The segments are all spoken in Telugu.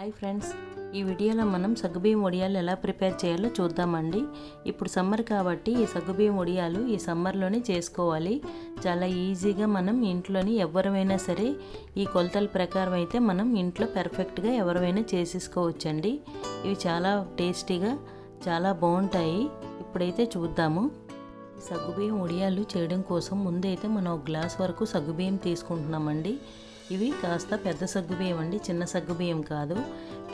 హాయ్ ఫ్రెండ్స్ ఈ వీడియోలో మనం సగ్గుబియ్యం వడియాలు ఎలా ప్రిపేర్ చేయాలో చూద్దామండి. ఇప్పుడు సమ్మర్ కాబట్టి ఈ సగ్గుబియ్యం వడియాలు ఈ సమ్మర్లోనే చేసుకోవాలి. చాలా ఈజీగా మనం ఇంట్లోని ఎవరైనా సరే ఈ కొలతల ప్రకారం అయితే మనం ఇంట్లో పర్ఫెక్ట్గా ఎవరైనా చేసేసుకోవచ్చండి. ఇవి చాలా టేస్టీగా చాలా బాగుంటాయి. ఇప్పుడైతే చూద్దాము. సగ్గుబియ్యం వడియాలు చేయడం కోసం ముందైతే మనం ఒక గ్లాస్ వరకు సగ్గుబియ్యం తీసుకుంటున్నామండి. ఇవి కాస్త పెద్ద సగ్గుబియ్యం అండి చిన్న సగ్గుబియ్యం కాదు.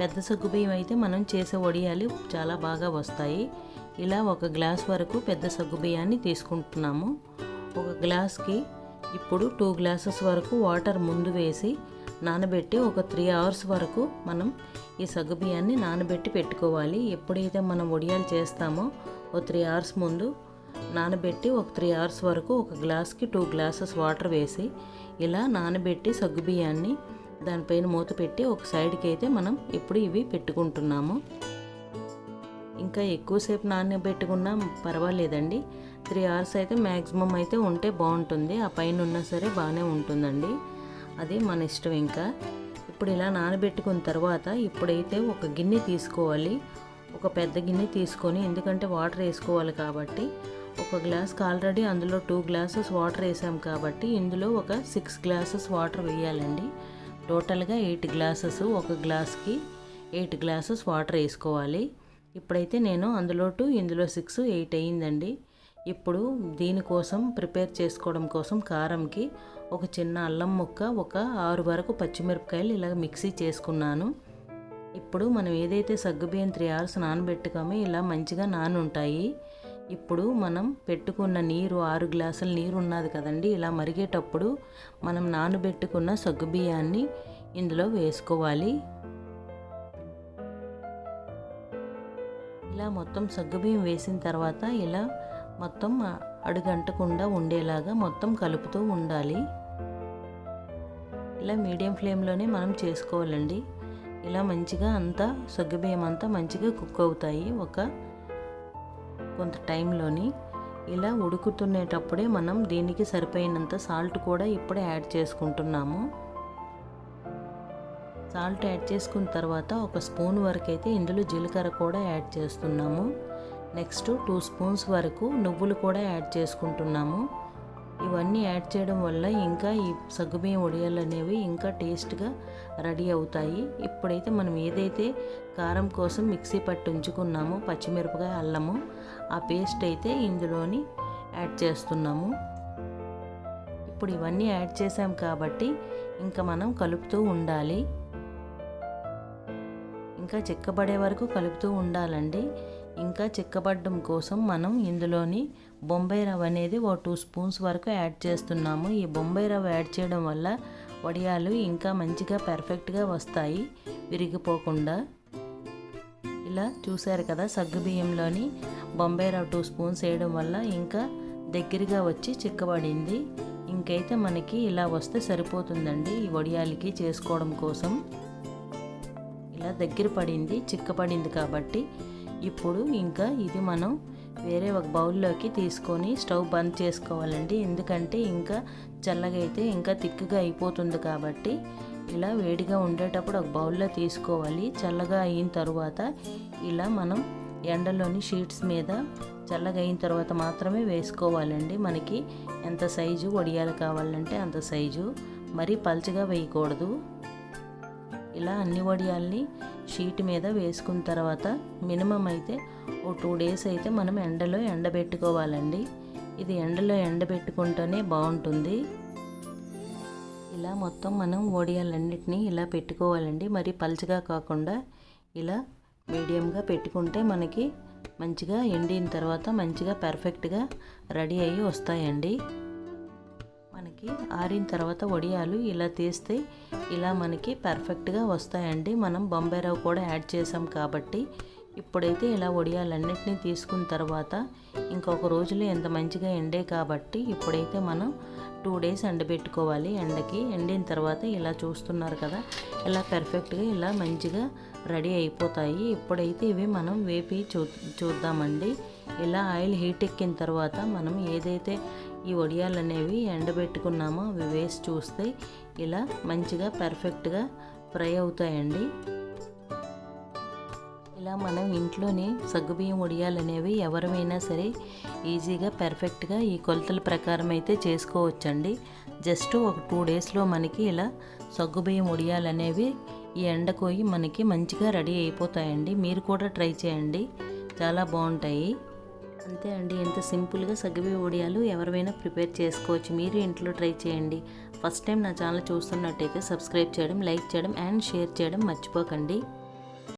పెద్ద సగ్గుబియ్యం అయితే మనం చేసే వడియాలు చాలా బాగా వస్తాయి. ఇలా ఒక గ్లాస్ వరకు పెద్ద సగ్గుబియ్యాన్ని తీసుకుంటున్నాము. ఒక గ్లాస్కి ఇప్పుడు టూ గ్లాసెస్ వరకు వాటర్ ముందు వేసి నానబెట్టి ఒక త్రీ అవర్స్ వరకు మనం ఈ సగ్గుబియ్యాన్ని నానబెట్టి పెట్టుకోవాలి. ఎప్పుడైతే మనం వడియాలు చేస్తామో ఓ త్రీ అవర్స్ ముందు నానబెట్టి ఒక త్రీ అవర్స్ వరకు ఒక గ్లాస్కి టూ గ్లాసెస్ వాటర్ వేసి ఇలా నానబెట్టి సగ్గుబియ్యాన్ని దానిపైన మూత పెట్టి ఒక సైడ్కి అయితే మనం ఇప్పుడు ఇవి పెట్టుకుంటున్నాము. ఇంకా ఎక్కువసేపు నానబెట్టుకున్నా పర్వాలేదండి. త్రీ అవర్స్ అయితే మ్యాక్సిమం అయితే ఉంటే బాగుంటుంది. ఆ పైన ఉన్నా సరే బాగానే ఉంటుందండి. అది మన ఇష్టం ఇంకా. ఇప్పుడు ఇలా నానబెట్టుకున్న తర్వాత ఇప్పుడైతే ఒక గిన్నె తీసుకోవాలి. ఒక పెద్ద గిన్నె తీసుకొని ఎందుకంటే వాటర్ వేసుకోవాలి కాబట్టి ఒక గ్లాస్కి ఆల్రెడీ అందులో టూ గ్లాసెస్ వాటర్ వేసాం కాబట్టి ఇందులో ఒక సిక్స్ గ్లాసెస్ వాటర్ వేయాలండి. టోటల్గా ఎయిట్ గ్లాసెస్ ఒక గ్లాస్కి ఎయిట్ గ్లాసెస్ వాటర్ వేసుకోవాలి. ఇప్పుడైతే నేను అందులో టూ ఇందులో సిక్స్ ఎయిట్ అయ్యిందండి ఇప్పుడు దీనికోసం ప్రిపేర్ చేసుకోవడం కోసం కారంకి ఒక చిన్న అల్లం ముక్క ఒక ఆరు వరకు పచ్చిమిరపకాయలు ఇలా మిక్సీ చేసుకున్నాను. ఇప్పుడు మనం ఏదైతే సగ్గుబియ్యం త్రీ అవర్స్ నానబెట్టుకామో ఇలా మంచిగా నానుంటాయి. ఇప్పుడు మనం పెట్టుకున్న నీరు ఆరు గ్లాసుల నీరు ఉన్నది కదండి ఇలా మరిగేటప్పుడు మనం నానబెట్టుకున్న సగ్గుబియ్యాన్ని ఇందులో వేసుకోవాలి. ఇలా మొత్తం సగ్గుబియ్యం వేసిన తర్వాత ఇలా మొత్తం అడుగంటకుండా ఉండేలాగా మొత్తం కలుపుతూ ఉండాలి. ఇలా మీడియం ఫ్లేమ్లోనే మనం చేసుకోవాలండి. ఇలా మంచిగా అంతా సగ్గుబియ్యం అంతా మంచిగా కుక్ అవుతాయి ఒక కొంత టైంలోని. ఇలా ఉడుకుతునేటప్పుడే మనం దీనికి సరిపోయినంత సాల్ట్ కూడా ఇప్పుడే యాడ్ చేసుకుంటున్నాము. సాల్ట్ యాడ్ చేసుకున్న తర్వాత ఒక స్పూన్ వరకు అయితే ఇందులో జీలకర్ర కూడా యాడ్ చేస్తున్నాము. నెక్స్ట్ టూ స్పూన్స్ వరకు నువ్వులు కూడా యాడ్ చేసుకుంటున్నాము. ఇవన్నీ యాడ్ చేయడం వల్ల ఇంకా ఈ సగ్గుబియ్యం వడియాలు అనేవి ఇంకా టేస్ట్గా రెడీ అవుతాయి. ఇప్పుడైతే మనం ఏదైతే కారం కోసం మిక్సీ పట్టి ఉంచుకున్నామో పచ్చిమిరపకాయ అల్లము ఆ పేస్ట్ అయితే ఇందులోని యాడ్ చేస్తున్నాము. ఇప్పుడు ఇవన్నీ యాడ్ చేసాం కాబట్టి ఇంకా మనం కలుపుతూ ఉండాలి. ఇంకా చిక్కబడే వరకు కలుపుతూ ఉండాలండి. ఇంకా చిక్కబడడం కోసం మనం ఇందులోని బొంబాయి రవ్వ అనేది ఓ టూ స్పూన్స్ వరకు యాడ్ చేస్తున్నాము. ఈ బొంబాయి రవ్వ యాడ్ చేయడం వల్ల వడియాలు ఇంకా మంచిగా పర్ఫెక్ట్గా వస్తాయి విరిగిపోకుండా. ఇలా చూశారు కదా సగ్గుబియ్యంలోని బొంబాయి రవ్వ టూ స్పూన్స్ వేయడం వల్ల ఇంకా దగ్గరగా వచ్చి చిక్కబడింది. ఇంకైతే మనకి ఇలా వస్తే సరిపోతుందండి ఈ వడియాలకి చేసుకోవడం కోసం. ఇలా దగ్గర పడింది చిక్కపడింది కాబట్టి ఇప్పుడు ఇంకా ఇది మనం వేరే ఒక బౌల్లోకి తీసుకొని స్టవ్ బంద్ చేసుకోవాలండి. ఎందుకంటే ఇంకా చల్లగా అయితే ఇంకా తిక్కుగా అయిపోతుంది కాబట్టి ఇలా వేడిగా ఉండేటప్పుడు ఒక బౌల్లో తీసుకోవాలి. చల్లగా అయిన తర్వాత ఇలా మనం ఎండలోని షీట్స్ మీద చల్లగా అయిన తర్వాత మాత్రమే వేసుకోవాలండి. మనకి ఎంత సైజు వడియాలు కావాలంటే అంత సైజు. మరీ పల్చగా వేయకూడదు. ఇలా అన్ని వడియాల్ని షీట్ మీద వేసుకున్న తర్వాత మినిమం అయితే ఓ టూ డేస్ అయితే మనం ఎండలో ఎండబెట్టుకోవాలండి. ఇది ఎండలో ఎండబెట్టుకుంటేనే బాగుంటుంది. ఇలా మొత్తం మనం వడియాలన్నిటినీ ఇలా పెట్టుకోవాలండి. మరి పలుచగా కాకుండా ఇలా మీడియంగా పెట్టుకుంటే మనకి మంచిగా ఎండిన తర్వాత మంచిగా పర్ఫెక్ట్గా రెడీ అయ్యి వస్తాయండి. మనకి ఆరిన తర్వాత వడియాలు ఇలా తీస్తే ఇలా మనకి పర్ఫెక్ట్గా వస్తాయండి. మనం బొంబాయి రవ్వ కూడా యాడ్ చేసాం కాబట్టి ఇప్పుడైతే ఇలా వడియాలన్నిటినీ తీసుకున్న తర్వాత ఇంకొక రోజులో ఎంత మంచిగా ఎండే కాబట్టి ఇప్పుడైతే మనం టూ డేస్ ఎండబెట్టుకోవాలి. ఎండకి ఎండిన తర్వాత ఇలా చూస్తున్నారు కదా ఇలా పర్ఫెక్ట్గా ఇలా మంచిగా రెడీ అయిపోతాయి. ఇప్పుడైతే ఇవి మనం వేపి చూ చూద్దామండి. ఇలా ఆయిల్ హీట్ ఎక్కిన తర్వాత మనం ఏదైతే ఈ వడియాలు అనేవి ఎండబెట్టుకున్నామో అవి వేసి చూస్తే ఇలా మంచిగా పర్ఫెక్ట్గా ఫ్రై అవుతాయండి. ఇలా మనం ఇంట్లోనే సగ్గుబియ్యం వడియాలు అనేవి ఎవరమైనా సరే ఈజీగా పర్ఫెక్ట్గా ఈ కొలతల ప్రకారం అయితే చేసుకోవచ్చండి. జస్ట్ ఒక టూ డేస్లో మనకి ఇలా సగ్గుబియ్యం వడియాలు అనేవి ఈ ఎండకోయి మనకి మంచిగా రెడీ అయిపోతాయండి. మీరు కూడా ట్రై చేయండి. చాలా బాగుంటాయి. అంతే అండి. ఎంత సింపుల్గా సగ్గుబియ్యం ఓడియాలు ఎవరైనా ప్రిపేర్ చేసుకోవచ్చు. మీరు ఇంట్లో ట్రై చేయండి. ఫస్ట్ టైం నా ఛానల్ చూస్తున్నట్టయితే సబ్స్క్రైబ్ చేయడం లైక్ చేయడం అండ్ షేర్ చేయడం మర్చిపోకండి.